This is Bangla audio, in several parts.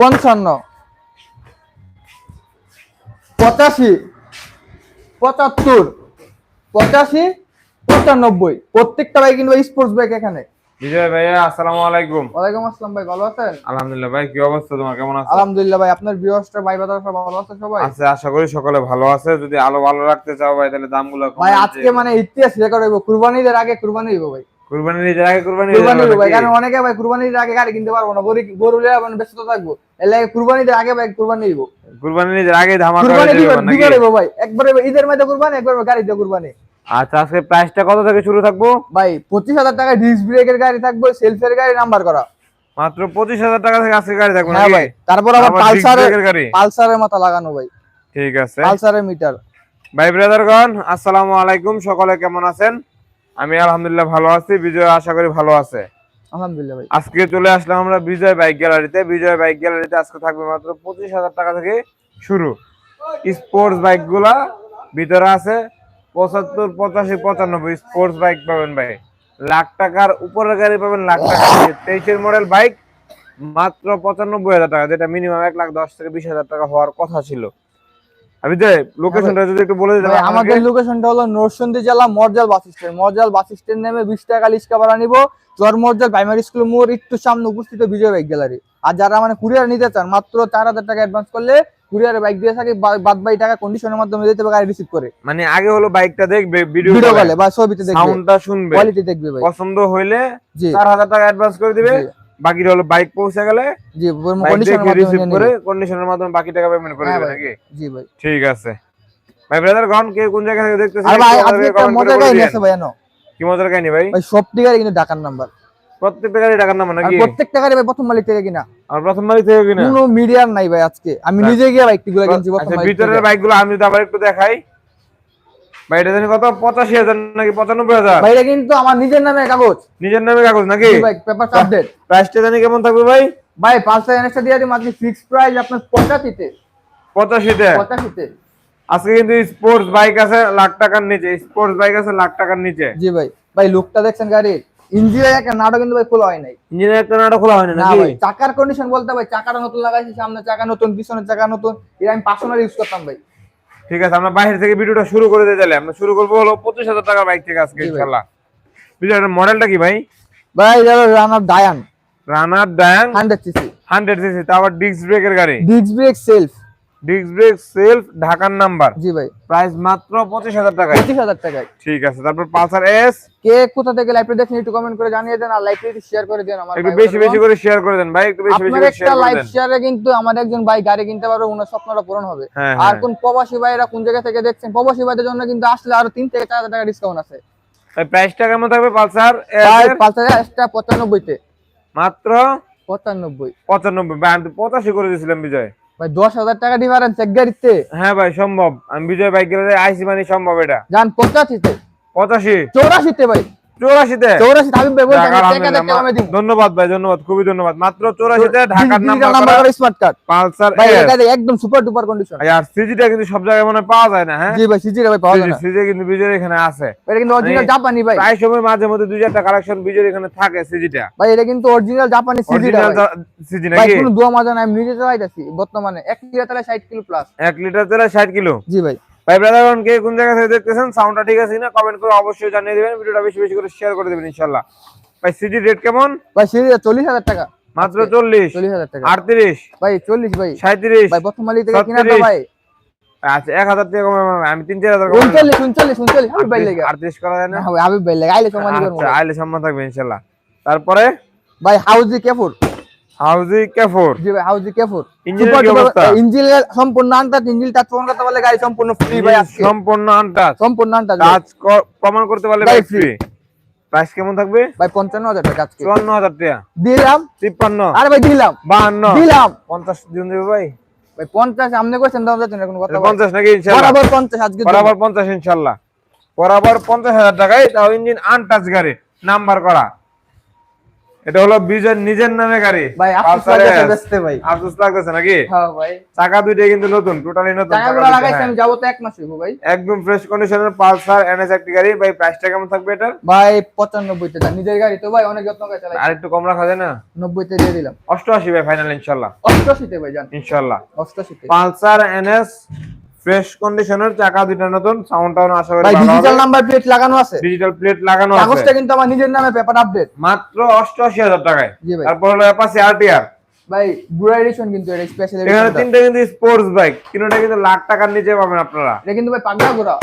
পঞ্চান্ন। পঁচাশি পঁচাত্তর পঁচাশি পঁচানব্বই। প্রত্যেকটা বাইক কিন্তু স্পোর্টস বাইক এখানে। বিজয় ভাইয়া আসসালামু আলাইকুম। ওয়ালাইকুম আসসালাম ভাই ভালো আছেন? আলহামদুলিল্লাহ ভাই কি অবস্থা তোমার? কেমন আছো? আলহামদুলিল্লাহ ভাই আপনার ভিউয়ার্সটা ভাই বাজার সব ভালো আছে সবাই? আছে আশা করি সকলে ভালো আছে। যদি আলো ভালো রাখতে চাও ভাই তাহলে দামগুলো ভাই আজকে মানে ইতিহাস রেকর্ড হইব। কুরবানিদের আগে কুরবানি হইব ভাই। কুরবানি আগে কুরবানি কুরবানি হইব ভাই কারণ অনেকে ভাই কুরবানির আগে গাড়ি কিনতে পারব না গরু গরু লিয়ে মানে ব্যস্ত থাকব। এর লাগে কুরবানিদের আগে ভাই কুরবানি হইব কুরবানি আগে ধামাকা কুরবানি দিবে যাবে নাকি? দিবে হইব ভাই। একবারে ঈদের মধ্যে কুরবানি একবার গাড়ি কুরবানি। আচ্ছা আজকে প্রাইসটা কত থেকে শুরু থাকব? ভাই পঁচিশ হাজার টাকা ডিস্ক ব্রেকের গাড়ি থাকবে সেলফের গাড়ি নাম্বার করা। মাত্র পঁচিশ হাজার টাকা থেকে আজকে গাড়ি থাকব হ্যাঁ ভাই তারপর আবার আবার পালসারের গাড়ি? পালসারের মাথা লাগানো ভাই। ঠিক আছে। পালসারের মিটার ভাই ব্রাদারগণ আসসালামু আলাইকুম। সকলে কেমন আছেন? আমি আলহামদুলিল্লাহ ভালো আছি। বিজয় আশা করি ভালো আছে। আজকে চলে আসলাম আমরা বিজয় বাইক গ্যালারিতে। বিজয় বাইক গ্যালারিতে আজকে থাকবে মাত্র পঁচিশ হাজার টাকা থেকে শুরু। স্পোর্টস বাইকগুলা ভিতরে আছে পঁচাত্তর, পঁচাশি, পঁচানব্বই স্পোর্টস বাইক পাবেন ভাই। লাখ টাকার উপরের গাড়ি পাবেন লাখ টাকা তেইশের মডেল বাইক মাত্র পঁচানব্বই হাজার টাকা, যেটা মিনিমাম এক লাখ দশ থেকে বিশ হাজার টাকা হওয়ার কথা ছিল। আমি যে লোকেশনটা যদি একটু বলে আমাদের লোকেশনটা হলো নরসিংদী জেলা Morjal bus stand. Morjal bus stand নেমে বিশ টাকা লিস্কা ভাড়া নিব। চর মরজাল প্রাইমারি স্কুল মোড় একটু সামনে উপস্থিত বিজয় বাইক গ্যালারি আর যারা মানে কুরিয়ার নিতে চান মাত্র চার হাজার টাকা অ্যাডভান্স করলে কুরিয়ারে বাইক দিয়ে থাকে বাদ বাই টাকা কন্ডিশনের মাধ্যমে দিতে গাড়ি রিসিভ করে। মানে আগে হলো বাইকটা দেখবে ভিডিও ভিডিও কলে বা ছবিতে দেখবে। সাউন্ডটা শুনবে। কোয়ালিটি দেখবে ভাই। পছন্দ হইলে জি। চার হাজার টাকা অ্যাডভান্স করে দিবে। বাকিটা হলো বাইক পৌঁছে গেলে জি রিসিভ করে কন্ডিশনের মাধ্যমে বাকি টাকা পেমেন্ট করে হ্যাঁ নাকি? জি ভাই। ঠিক আছে। ভাই ব্রাদার গন কে কোন জায়গা থেকে দেখতেছেন আর ভাই আমাদেরকে একটা মজার আছে ভাই জানো? কি মজার কাহিনী ভাই? ভাই গাড়ি কিন্তু ঢাকার নাম্বার। প্রত্যেকটা গাড়ি টাকার নাম আর নাকি প্রত্যেকটা গাড়ি ভাই প্রথম মালিক থেকে কিনা। আর প্রথম থেকে কিনা? কোনো মিডিয়ার নাই ভাই আজকে। আমি নিজে গিয়ে কিনছি প্রথম আচ্ছা মালিক ভিতরের থেকে। বাইকগুলো আমি যদি আবার একটু দেখাই। ভাই এটা জানি কত? পঁচাশি হাজার নাকি? পঁচানব্বই হাজার? ভাই এটা কিন্তু আমার নিজের নামে কাগজ। নিজের নামে কাগজ নাকি? ভাই পেপার আপডেট প্রাইসটা জানি কেমন থাকবে ভাই? ভাই দিয়ে ফিক্স প্রাইস আপনার পঁচাশিতে। পঁচাশিতে? পঁচাশিতে। আজকে কিন্তু স্পোর্টস বাইক আছে লাখ টাকার নিচে। স্পোর্টস বাইক আছে লাখ টাকার নিচে। জি ভাই। ভাই লুকটা দেখছেন গাড়ির? ইঞ্জিনের একটা নাটক কিন্তু ভাই খোলা হয় নাই। ইঞ্জিনের একটা নাটা খোলা হয়নি না ভাই চাকার কন্ডিশন বলতে ভাই চাকাটা নতুন লাগাইছি সামনে চাকা নতুন পিছনে চাকা নতুন। এটা আমি পার্সোনাল ইউজ করতাম ভাই। ঠিক আছে আমরা বাইরে থেকে ভিডিওটা শুরু করে দিয়ে চাইলে আমরা শুরু করব হলো পঁচিশ হাজার টাকার বাইক থেকে আজকে। ইনশাল্লাহ ভিডিওটার মডেলটা কি ভাই? ভাই এটা রানার ডায়ান রানার ডায়ান হান্ড্রেড সিসি হান্ড্রেড সিসি তারপর ডিস্ক ব্রেকের গাড়ি? Disc brake self disc brake self ঢাকার নাম্বার জি ভাই। প্রাইস মাত্র পঁচিশ হাজার টাকায়। টাকায়। ঠিক আছে তারপর পালসার এস কে কোথা থেকে লাইভটা দেখছেন একটু কমেন্ট করে জানিয়ে দেন আর লাইভটা একটু শেয়ার করে দেন আমার একটু ভাই বেশি বেশি করে শেয়ার করে দেন ভাই একটু বেশি বেশি করে শেয়ার করে লাইভ শেয়ারে কিন্তু আমার একজন ভাই গাড়ি কিনতে পারবে ওনার স্বপ্নটা পূরণ হবে। হ্যাঁ আর হ্যাঁ কোন প্রবাসী ভাইরা কোন জায়গা থেকে দেখছেন প্রবাসী ভাইদের জন্য কিন্তু আসলে আরও তিন থেকে চার হাজার টাকা ডিসকাউন্ট আছে। প্রাইসটা কেমন থাকবে পালসার এস মাত্র? ভাই আমি তো পঁচাশি করে দিয়েছিলাম বিজয়। ভাই দশ হাজার টাকা ডিফারেন্স এক গাড়িতে। হ্যাঁ ভাই সম্ভব। আমি বিজয় বাইক গেলে আইসি মানে সম্ভব এটা। যান পঁচাশিতে। পঁচাশি? চৌরাশিতে ভাই। চৌরাশিতে। চৌরাশি হাবিব ভাই বলছেন ঢাকার টাকা আলহামদুলিল্লাহ, টাকা আমি দিব। ধন্যবাদ ভাই ধন্যবাদ খুবই ধন্যবাদ। মাত্র চৌরাশিতে ঢাকার number number smart card Pulsar ভাই এস এটা একদম সুপার ডুপার কন্ডিশন আর সিজিটা কিন্তু সব জায়গায় মনে পাওয়া যায় না হ্যাঁ? জি ভাই সিজি ভাই পাওয়া যায় সিজি কিন্তু বিজয়ের এখানে আছে। এটা কিন্তু অরিজিনাল জাপানি ভাই। প্রায় সময় মাঝে মধ্যে দুই চারটা কালেকশন বিজয়ের এখানে থাকে সিজিটা ভাই এটা কিন্তু অরিজিনাল জাপানি সিজি ভাই। কোনো দোয়া মাজা নাই আমি নিজে চালাইতাছি বর্তমানে। এক লিটার তাহলে ষাট কিলো প্লাস এক লিটার তেলে ষাট কিলো? জি ভাই। ভাই ব্রাদার কে কোন জায়গা থেকে দেখতেছেন? সাউন্ডটা ঠিক আছে কিনা? কমেন্ট করে অবশ্যই জানিয়ে দিবেন। ভিডিওটা বেশি বেশি করে শেয়ার করে দেবেন ইনশাল্লাহ ভাই সিজি রেট কেমন? ভাই সিজি চল্লিশ হাজার টাকা। মাত্র চল্লিশ। চল্লিশ হাজার টাকা। আটত্রিশ। ভাই চল্লিশ ভাই। সাঁত্রিশ ভাই প্রথম মালিক থেকে কিনা ভাই। আচ্ছা এক হাজার টাকা কমে আমি তিন চার হাজার কমে উনচল্লিশ উনচল্লিশ উনচল্লিশ। হাবিব ভাই লেগে। আটত্রিশ করা যায় না? না হাবিব ভাই লেগে। আইলে সম্মান করব। আচ্ছা আইলে সম্মান থাকবে ইনশাল্লাহ তারপরে? ভাই হাউজি কেফুর হাউজি জি ভাই হাউজি কেফুর? ইঞ্জিন সম্পূর্ণ আনটাচ ইঞ্জিন টাচ ফোন করতে পারলে গাড়ি সম্পূর্ণ ফ্রি ভাই আজকে। সম্পূর্ণ আনটাচ সম্পূর্ণ আনটাচ কাজ প্রমাণ করতে পারলে ভাই ভাই ফ্রি প্রাইস কেমন থাকবে? ভাই পঞ্চান্ন হাজার টাকা আজকে। চুয়ান্ন হাজার টাকা। দিলাম। আরে ভাই দিলাম। দিলাম। পঞ্চাশ দিন দেবে ভাই। আপনি কইছেন দাম কোনো কথা নাকি বরাবর আজকে বরাবর বরাবর হাজার টাকায় তাও ইঞ্জিন আনটাচ গাড়ি। নাম্বার করা। এটা হলো বিজয় নিজের নামে গাড়ি। ভাই আফসোস লাগতেছে ভাই। আফসোস লাগতেছে নাকি? হ্যাঁ ভাই। চাকা দুইটাই কিন্তু নতুন টোটালি নতুন টাকাগুলো চাকা লাগাইছি হ্যাঁ। আমি যাব তো এক মাস হইবো ভাই। একদম ফ্রেশ কন্ডিশনের পালসার এনএস একটি গাড়ি। ভাই প্রাইসটা কেমন থাকবে এটা ভাই পঁচানব্বইতে দেন। নিজের গাড়ি তো ভাই অনেক যত্ন করে চালাই আর একটু কম রাখা যায় না? নব্বইতে দিয়ে দিলাম। অষ্টআশি ভাই ফাইনাল ইনশাল্লাহ। অষ্টআশিতে ভাই জান ইনশাল্লাহ। অষ্টআশিতে। পালসার এনএস ফ্রেশ কন্ডিশনের চাকা দুইটা নতুন সাউন্ডটাও আশা করি ভাই ডিজিটাল নাম্বার প্লেট লাগানো আছে? ডিজিটাল প্লেট লাগানো আছে। কাগজটা কিন্তু আমার নিজের নামে পেপার আপডেট মাত্র অষ্টআশি হাজার টাকায়। জি ভাই। তারপর হলো অ্যাপাচি আরটিআর ভাই বুড়া এডিশন কিন্তু এটা স্পেশাল এখানে তিনটা কিন্তু স্পোর্টস বাইক তিনটা কিন্তু লাখ টাকার নিচে পাবেন আপনারা। এটা কিন্তু ভাই পাগলা ঘোড়া।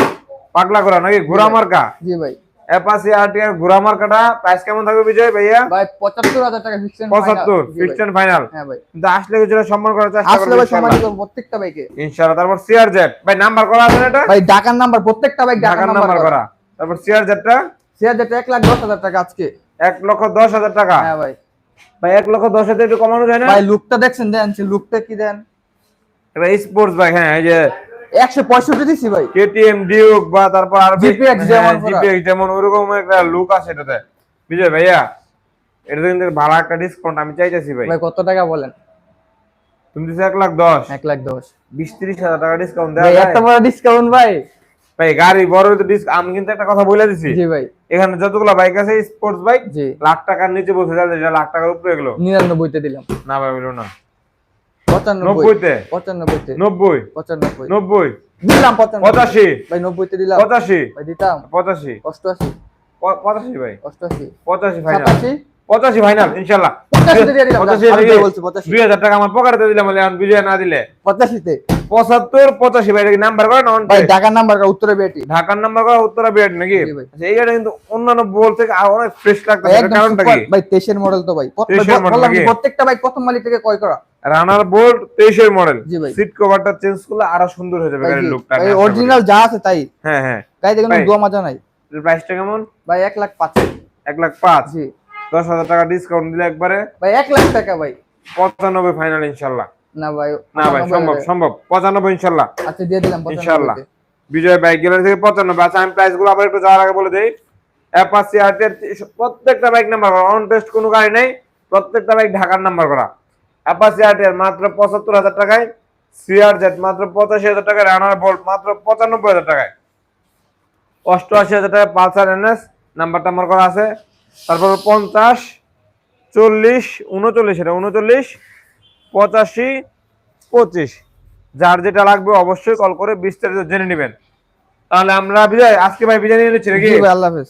পাগলা ঘোড়া নাকি? ঘোড়া মার্কা? জি ভাই। অ্যাপাসি আরটিআর ঘোড়া মার্কাটা। প্রাইস কেমন থাকবে বিজয় ভাইয়া? ভাই পঁচাত্তর হাজার টাকা ফিক্সড পঁচাত্তর ফিক্সড ফাইনাল হ্যাঁ ভাই। কিন্তু আসলে কিছুটা সম্মান করার চেষ্টা আসলে ভাই সম্মান করব প্রত্যেকটা বাইকে ইনশাআল্লাহ তারপর সিআর জেড ভাই নাম্বার করা আছে এটা? ভাই ঢাকার নাম্বার প্রত্যেকটা বাইক ঢাকার নাম্বার করা। তারপর সিআর জেডটা সে হাজার এক লাখ দশ হাজার টাকা আজকে। এক লক্ষ দশ হাজার টাকা। হ্যাঁ ভাই। ভাই এক লক্ষ দশ হাজার একটু কমানো যায় না? ভাই লুকটা দেখছেন দেন লুকটা কি দেন? এটা স্পোর্টস বাইক হ্যাঁ এই যে একশো পঁয়ষট্টি দিছি ভাই। কেটিএম ডিউক বা তারপর আর GPX যেমন জিপিএক্স যেমন ওরকম একটা লুক আছে এটাতে। বিজয় ভাইয়া এটাতে কিন্তু ভালো একটা ডিসকাউন্ট আমি চাইতেছি ভাই। ভাই কত টাকা বলেন? তুমি দিছো লাখ লাখ হাজার টাকা ডিসকাউন্ট ভাই এত বড় ডিসকাউন্ট ভাই। ভাই গাড়ি বড় আমি কিন্তু একটা কথা বলে দিছি। জি ভাই। এখানে যতগুলো বাইক আছে স্পোর্টস বাইক লাখ টাকার নিচে বসে যাবে লাখ টাকার উপরে এগুলো। নিরানব্বইতে দিলাম। না ভাই বলো না। পঁচানব্বইতে। নব্বই? পঁচানব্বই। নব্বই? দিলাম পঁচানব্বই। পঁচাশি? ভাই নব্বইতে দিলাম। পঁচাশি? ভাই দিতাম। পঁচাশি? অষ্টআশি। পঁচাশি ভাই? অষ্টআশি। পঁচাশি পঁচাশি ফাইনাল ইনশাল্লাহ দুই হাজার টাকা আমার পকেটে দিলাম। বিজয় না দিলে? পঁচাশিতে। পঁচাত্তর পঁচাশি ভাই নাম্বার করে ভাই ঢাকার নাম্বার উত্তরে বেটি ঢাকার নাম্বার করা উত্তরা বিরাট নাকি? ভাই। আচ্ছা, এই গাড়ি কিন্তু অন্যান্য বল থেকে আরও অনেক ফ্রেশ ভাই কারণটা কি? ভাই তেইশের মডেল তো ভাই। প্রত্যেক- 23 এর model বললাম নাকি? প্রত্যেকটা বাইক প্রথম মালিক থেকে ক্রয় করা। রানার বোর্ড তেইশের মডেল সিট কভারটা চেঞ্জ করলে আরও সুন্দর হয়ে যাবে গাড়ির লুকটা ভাই অরিজিনাল যা আছে তাই। হ্যাঁ হ্যাঁ। কোনো ভাই। দোয়া মাজা নাই। প্রাইসটা কেমন? ভাই এক লাখ পাঁচ। এক লাখ পাঁচ? জি। দশ হাজার টাকা ডিসকাউন্ট দিলে একবারে? ভাই এক লাখ টাকা ভাই। পঁচানব্বই ফাইনাল ইনশাল্লাহ না ভাই না ভাই সম্ভব সম্ভব। পঁচানব্বই ইনশাল্লাহ আচ্ছা দিয়ে দিলাম ইনশাআল্লাহ। 95 তে। বিজয় বাইক গ্যালারি থেকে পঁচানব্বই। আচ্ছা আমি প্রাইসগুলো আবার একটু যাওয়ার আগে বলে দিই। অ্যাপাসি আর্টের প্রত্যেকটা বাইক নাম্বার অন টেস্ট কোনো গাড়ি নেই। প্রত্যেকটা বাইক ঢাকার নাম্বার করা। অ্যাপাসি আর্টের মাত্র পঁচাত্তর হাজার টাকায় সিআর জেড মাত্র পঁচাশি হাজার টাকায় রানার বোল্ট মাত্র পঁচানব্বই হাজার টাকায়। অষ্টআশি হাজার টাকায় পালসার এনএস নাম্বার টাম্বার করা আছে। তারপর পঞ্চাশ চল্লিশ উনচল্লিশ এটা উনচল্লিশ পঁচাশি পঁচিশ। যার যেটা লাগবে অবশ্যই কল করে বিস্তারিত জেনে নেবেন। তাহলে আমরা বিজয় আজকে ভাই বিজয় নিয়ে নিচ্ছি নাকি? আল্লাহ হাফেজ।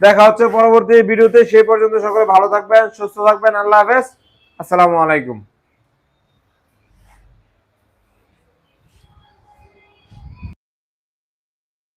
দেখা হচ্ছে পরবর্তী ভিডিওতে সেই পর্যন্ত সকলে ভালো থাকবেন সুস্থ থাকবেন। আল্লাহ হাফেজ। আসসালামু আলাইকুম।